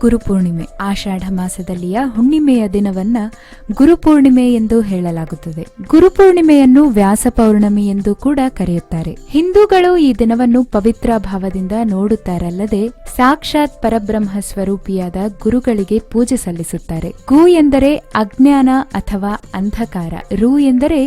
ಗುರುಪೂರ್ಣಿಮೆ. ಆಷಾಢ ಮಾಸದಲ್ಲಿಯ ಹುಣ್ಣಿಮೆಯ ದಿನವನ್ನ ಗುರುಪೂರ್ಣಿಮೆ ಎಂದು ಹೇಳಲಾಗುತ್ತದೆ. ಗುರುಪೂರ್ಣಿಮೆಯನ್ನು ವ್ಯಾಸ ಪೌರ್ಣಮಿ ಎಂದು ಕೂಡ ಕರೆಯುತ್ತಾರೆ. ಹಿಂದೂಗಳು ಈ ದಿನವನ್ನು ಪವಿತ್ರ ಭಾವದಿಂದ ನೋಡುತ್ತಾರಲ್ಲದೆ ಸಾಕ್ಷಾತ್ ಪರಬ್ರಹ್ಮ ಸ್ವರೂಪಿಯಾದ ಗುರುಗಳಿಗೆ ಪೂಜೆ ಸಲ್ಲಿಸುತ್ತಾರೆ. ಗು ಎಂದರೆ ಅಜ್ಞಾನ ಅಥವಾ ಅಂಧಕಾರ. ರು ಎಂದರೆ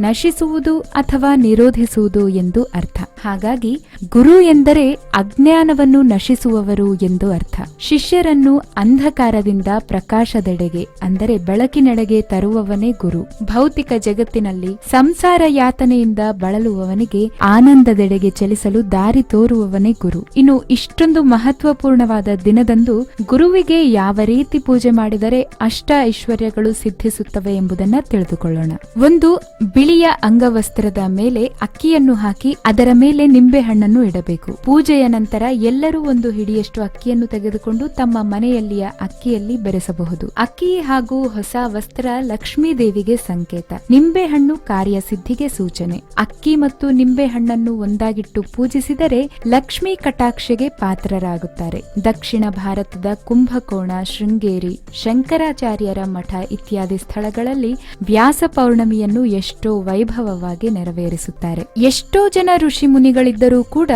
ನಶಿಸುವುದು ಅಥವಾ ನಿರೋಧಿಸುವುದು ಎಂದು ಅರ್ಥ. ಹಾಗಾಗಿ ಗುರು ಎಂದರೆ ಅಜ್ಞಾನವನ್ನು ನಶಿಸುವವರು ಎಂದು ಅರ್ಥ. ಶಿಷ್ಯರನ್ನು ಅಂಧಕಾರದಿಂದ ಪ್ರಕಾಶದೆಡೆಗೆ, ಅಂದರೆ ಬೆಳಕಿನೆಡೆಗೆ ತರುವವನೇ ಗುರು. ಭೌತಿಕ ಜಗತ್ತಿನಲ್ಲಿ ಸಂಸಾರ ಯಾತನೆಯಿಂದ ಬಳಲುವವನಿಗೆ ಆನಂದದೆಡೆಗೆ ಚಲಿಸಲು ದಾರಿ ತೋರುವವನೇ ಗುರು. ಇನ್ನು ಇಷ್ಟೊಂದು ಮಹತ್ವಪೂರ್ಣವಾದ ದಿನದಂದು ಗುರುವಿಗೆ ಯಾವ ರೀತಿ ಪೂಜೆ ಮಾಡಿದರೆ ಅಷ್ಟ ಐಶ್ವರ್ಯಗಳು ಸಿದ್ಧಿಸುತ್ತವೆ ಎಂಬುದನ್ನ ತಿಳಿದುಕೊಳ್ಳೋಣ. ಒಂದು ಬಿಳಿಯ ಅಂಗವಸ್ತ್ರದ ಮೇಲೆ ಅಕ್ಕಿಯನ್ನು ಹಾಕಿ ಅದರ ಮೇಲೆ ನಿಂಬೆ ಹಣ್ಣನ್ನು ಇಡಬೇಕು. ಪೂಜೆಯ ನಂತರ ಎಲ್ಲರೂ ಒಂದು ಹಿಡಿಯಷ್ಟು ಅಕ್ಕಿಯನ್ನು ತೆಗೆದುಕೊಂಡು ತಮ್ಮ ಮನೆಯಲ್ಲಿಯ ಅಕ್ಕಿಯಲ್ಲಿ ಬೆರೆಸಬಹುದು. ಅಕ್ಕಿ ಹಾಗೂ ಹೊಸ ವಸ್ತ್ರ ಲಕ್ಷ್ಮೀ ದೇವಿಗೆ ಸಂಕೇತ. ನಿಂಬೆ ಹಣ್ಣು ಕಾರ್ಯಸಿದ್ಧಿಗೆ ಸೂಚನೆ. ಅಕ್ಕಿ ಮತ್ತು ನಿಂಬೆ ಹಣ್ಣನ್ನು ಒಂದಾಗಿಟ್ಟು ಪೂಜಿಸಿದರೆ ಲಕ್ಷ್ಮೀ ಕಟಾಕ್ಷೆಗೆ ಪಾತ್ರರಾಗುತ್ತಾರೆ. ದಕ್ಷಿಣ ಭಾರತದ ಕುಂಭಕೋಣ, ಶೃಂಗೇರಿ, ಶಂಕರಾಚಾರ್ಯರ ಮಠ ಇತ್ಯಾದಿ ಸ್ಥಳಗಳಲ್ಲಿ ವ್ಯಾಸ ಪೌರ್ಣಮಿಯನ್ನು ಎಷ್ಟೋ ವೈಭವವಾಗಿ ನೆರವೇರಿಸುತ್ತಾರೆ. ಎಷ್ಟೋ ಜನ ಋಷಿ ಮುನಿಗಳಿದ್ದರೂ ಕೂಡ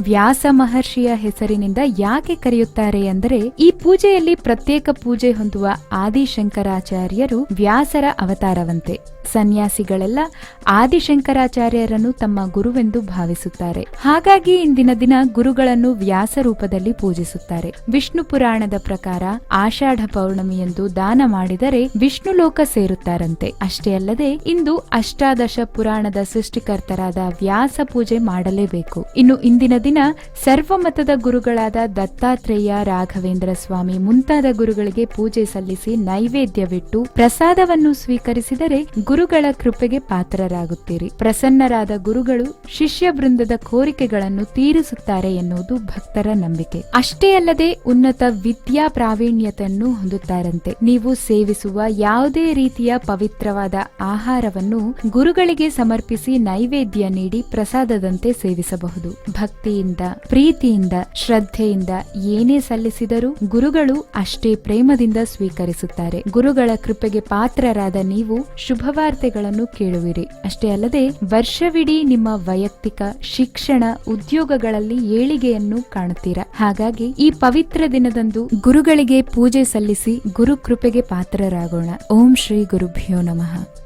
ವ್ಯಾಸ ಮಹರ್ಷಿಯ ಹೆಸರಿನಿಂದ ಯಾಕೆ ಕರೆಯುತ್ತಾರೆ ಅಂದರೆ, ಈ ಪೂಜೆಯಲ್ಲಿ ಪ್ರತ್ಯೇಕ ಪೂಜೆ ಹೊಂದುವ ಆದಿಶಂಕರಾಚಾರ್ಯರು ವ್ಯಾಸರ ಅವತಾರವಂತೆ. ಸನ್ಯಾಸಿಗಳೆಲ್ಲ ಆದಿಶಂಕರಾಚಾರ್ಯರನ್ನು ತಮ್ಮ ಗುರುವೆಂದು ಭಾವಿಸುತ್ತಾರೆ. ಹಾಗಾಗಿ ಇಂದಿನ ದಿನ ಗುರುಗಳನ್ನು ವ್ಯಾಸ ರೂಪದಲ್ಲಿ ಪೂಜಿಸುತ್ತಾರೆ. ವಿಷ್ಣು ಪುರಾಣದ ಪ್ರಕಾರ ಆಷಾಢ ಪೌರ್ಣಮಿಯಂದು ದಾನ ಮಾಡಿದರೆ ವಿಷ್ಣು ಲೋಕ ಸೇರುತ್ತಾರಂತೆ. ಅಷ್ಟೇ ಅಲ್ಲದೆ ಇಂದು ಅಷ್ಟಾದಶ ಪುರಾಣದ ಸೃಷ್ಟಿಕರ್ತರಾದ ವ್ಯಾಸ ಪೂಜೆ ಮಾಡಲೇಬೇಕು. ಇನ್ನು ಇಂದಿನ ದಿನ ಸರ್ವಮತದ ಗುರುಗಳಾದ ದತ್ತಾತ್ರೇಯ ರಾಘವೇಂದ್ರ ಸ್ವಾಮಿ ಮುಂತಾದ ಗುರುಗಳಿಗೆ ಪೂಜೆ ಸಲ್ಲಿಸಿ ನೈವೇದ್ಯವಿಟ್ಟು ಪ್ರಸಾದವನ್ನು ಸ್ವೀಕರಿಸಿದರೆ ಗುರುಗಳ ಕೃಪೆಗೆ ಪಾತ್ರರಾಗುತ್ತೀರಿ. ಪ್ರಸನ್ನರಾದ ಗುರುಗಳು ಶಿಷ್ಯ ವೃಂದದ ಕೋರಿಕೆಗಳನ್ನು ತೀರಿಸುತ್ತಾರೆ ಎನ್ನುವುದು ಭಕ್ತರ ನಂಬಿಕೆ. ಅಷ್ಟೇ ಅಲ್ಲದೆ ಉನ್ನತ ವಿದ್ಯಾ ಪ್ರಾವೀಣ್ಯತೆಯನ್ನು ಹೊಂದುತ್ತಾರಂತೆ. ನೀವು ಸೇವಿಸುವ ಯಾವುದೇ ರೀತಿಯ ಪವಿತ್ರವಾದ ಆಹಾರವನ್ನು ಗುರುಗಳಿಗೆ ಸಮರ್ಪಿಸಿ ನೈವೇದ್ಯ ನೀಡಿ ಪ್ರಸಾದದಂತೆ ಸೇವಿಸಬಹುದು. ಭಕ್ತಿಯಿಂದ, ಪ್ರೀತಿಯಿಂದ, ಶ್ರದ್ಧೆಯಿಂದ ಏನೇ ಸಲ್ಲಿಸಿದರೂ ಗುರುಗಳು ಅಷ್ಟೇ ಪ್ರೇಮದಿಂದ ಸ್ವೀಕರಿಸುತ್ತಾರೆ. ಗುರುಗಳ ಕೃಪೆಗೆ ಪಾತ್ರರಾದ ನೀವು ಶುಭವಾರ್ತೆಗಳನ್ನು ಕೇಳುವಿರಿ. ಅಷ್ಟೇ ಅಲ್ಲದೆ ವರ್ಷವಿಡೀ ನಿಮ್ಮ ವೈಯಕ್ತಿಕ, ಶಿಕ್ಷಣ, ಉದ್ಯೋಗಗಳಲ್ಲಿ ಏಳಿಗೆಯನ್ನು ಕಾಣುತ್ತೀರಾ? ಹಾಗಾಗಿ ಈ ಪವಿತ್ರ ದಿನದಂದು ಗುರುಗಳಿಗೆ ಪೂಜೆ ಸಲ್ಲಿಸಿ ಗುರು ಕೃಪೆಗೆ ಪಾತ್ರರಾಗೋಣ. ಓಂ ಶ್ರೀ ಗುರುಭ್ಯೋ ನಮಃ.